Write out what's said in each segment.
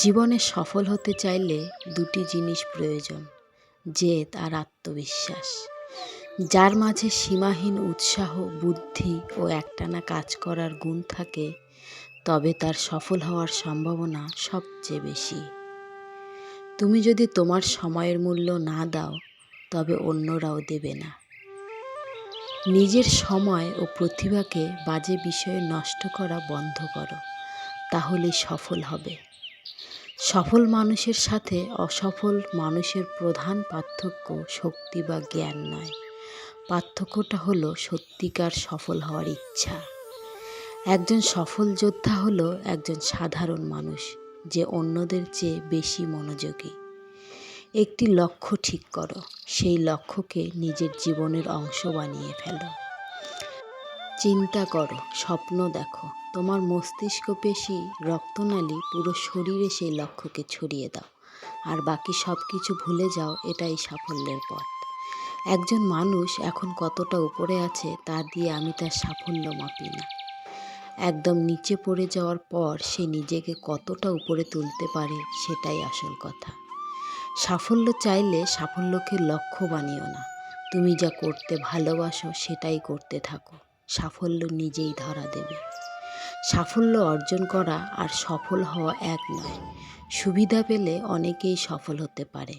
জীবনে সফল হতে চাইলে দুটি জিনিস প্রয়োজন, জেদ আর আত্মবিশ্বাস। যার মাঝে সীমাহীন উৎসাহ, বুদ্ধি ও একটানা কাজ করার গুণ থাকে, তবে তার সফল হওয়ার সম্ভাবনা সবচেয়ে বেশি। তুমি যদি তোমার সময়ের মূল্য না দাও, তবে অন্যরাও দেবে না। নিজের সময় ও প্রতিভাকে বাজে বিষয়ে নষ্ট করা বন্ধ করো তাহলে সফল হবে। সফল মানুষের সাথে অসফল মানুষের প্রধান পার্থক্য শক্তি বা জ্ঞান নয়। পার্থক্যটা হলো সত্যিকার সফল হওয়ার ইচ্ছা। একজন সফল যোদ্ধা হলো একজন সাধারণ মানুষ যে অন্যদের চেয়ে বেশি মনোযোগী। একটি লক্ষ্য ঠিক করো, সেই লক্ষ্যকে নিজের জীবনের অংশ বানিয়ে ফেলো। চিন্তা করো, স্বপ্ন দেখো। তোমার মস্তিষ্ক পেশি, রক্তনালী পুরো শরীরে সেই লক্ষ্যকে ছড়িয়ে দাও। আর বাকি সব কিছু ভুলে যাও, এটাই সাফল্যের পথ। একজন মানুষ এখন কতটা উপরে আছে, তা দিয়ে আমি তার সাফল্য মাপি না। একদম নিচে পড়ে যাওয়ার পর সে নিজেকে কতটা উপরে তুলতে পারে, সেটাই আসল কথা। সাফল্য চাইলে সাফল্যকে লক্ষ্য বানিও না। তুমি যা করতে ভালোবাসো, সেটাই করতে থাকো। সাফল্য নিজেই ধরা দেবে। সাফল্য অর্জন করা আর সফল হওয়া এক নয়। সুবিধা পেলে অনেকেই সফল হতে পারে।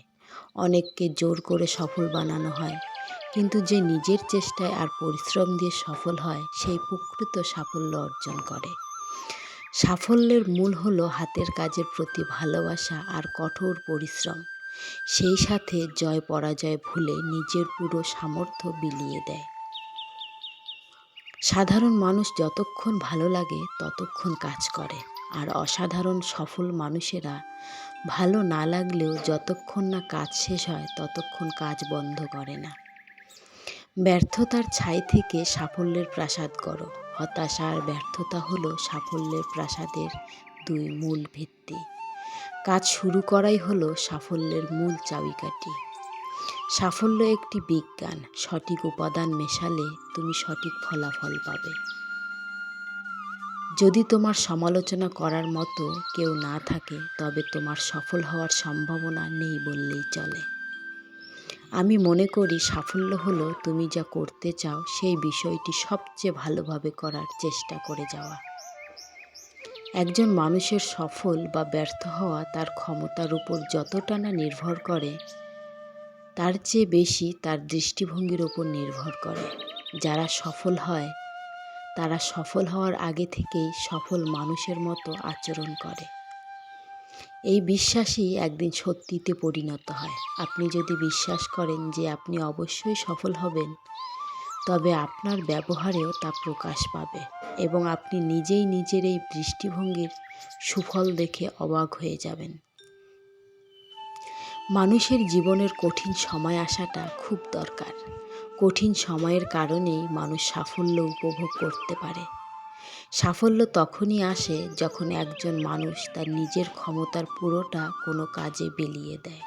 অনেককে জোর করে সফল বানানো হয়। কিন্তু যে নিজের চেষ্টায় আর পরিশ্রম দিয়ে সফল হয়, সেই প্রকৃত সাফল্য অর্জন করে। সাফল্যের মূল হলো হাতের কাজের প্রতি ভালোবাসা আর কঠোর পরিশ্রম। সেই সাথে জয় পরাজয় ভুলে নিজের পুরো সামর্থ্য বিলিয়ে দেয়। সাধারণ মানুষ যতক্ষণ ভালো লাগে, ততক্ষণ কাজ করে। আর অসাধারণ সফল মানুষেরা ভালো না লাগলেও যতক্ষণ না কাজ শেষ হয়, ততক্ষণ কাজ বন্ধ করে না। ব্যর্থতার ছাই থেকে সাফল্যের প্রাসাদ করো হতাশা আর ব্যর্থতা হলো সাফল্যের প্রাসাদের দুই মূল ভিত্তি। কাজ শুরু করাই হলো সাফল্যের মূল চাবিকাঠি। সাফল্য একটি বিজ্ঞান। সঠিক উপাদান মেশালে তুমি সঠিক ফলাফল পাবে। যদি তোমার সমালোচনা করার মতো কেউ না থাকে, তবে তোমার সফল হওয়ার সম্ভাবনা নেই বললেই চলে। আমি মনে করি সাফল্য হলো তুমি যা করতে চাও, সেই বিষয়টি সবচেয়ে ভালোভাবে করার চেষ্টা করে যাওয়া। একজন মানুষের সফল বা ব্যর্থ হওয়া তার ক্ষমতার উপর যতটা না নির্ভর করে তার চেয়ে বেশি তার দৃষ্টিভঙ্গির ওপর নির্ভর করে। যারা সফল হয়, তারা সফল হওয়ার আগে থেকেই সফল মানুষের মতো আচরণ করে। এই বিশ্বাসই একদিন সত্যিতে পরিণত হয়। আপনি যদি বিশ্বাস করেন যে আপনি অবশ্যই সফল হবেন, তবে আপনার ব্যবহারেও তা প্রকাশ পাবে এবং আপনি নিজেই নিজের এই দৃষ্টিভঙ্গির সুফল দেখে অবাক হয়ে যাবেন। মানুষের জীবনের কঠিন সময় আসাটা খুব দরকার। কঠিন সময়ের কারণেই মানুষ সাফল্য উপভোগ করতে পারে। সাফল্য তখনই আসে যখন একজন মানুষ তার নিজের ক্ষমতার পুরোটা কোনো কাজে বিলিয়ে দেয়।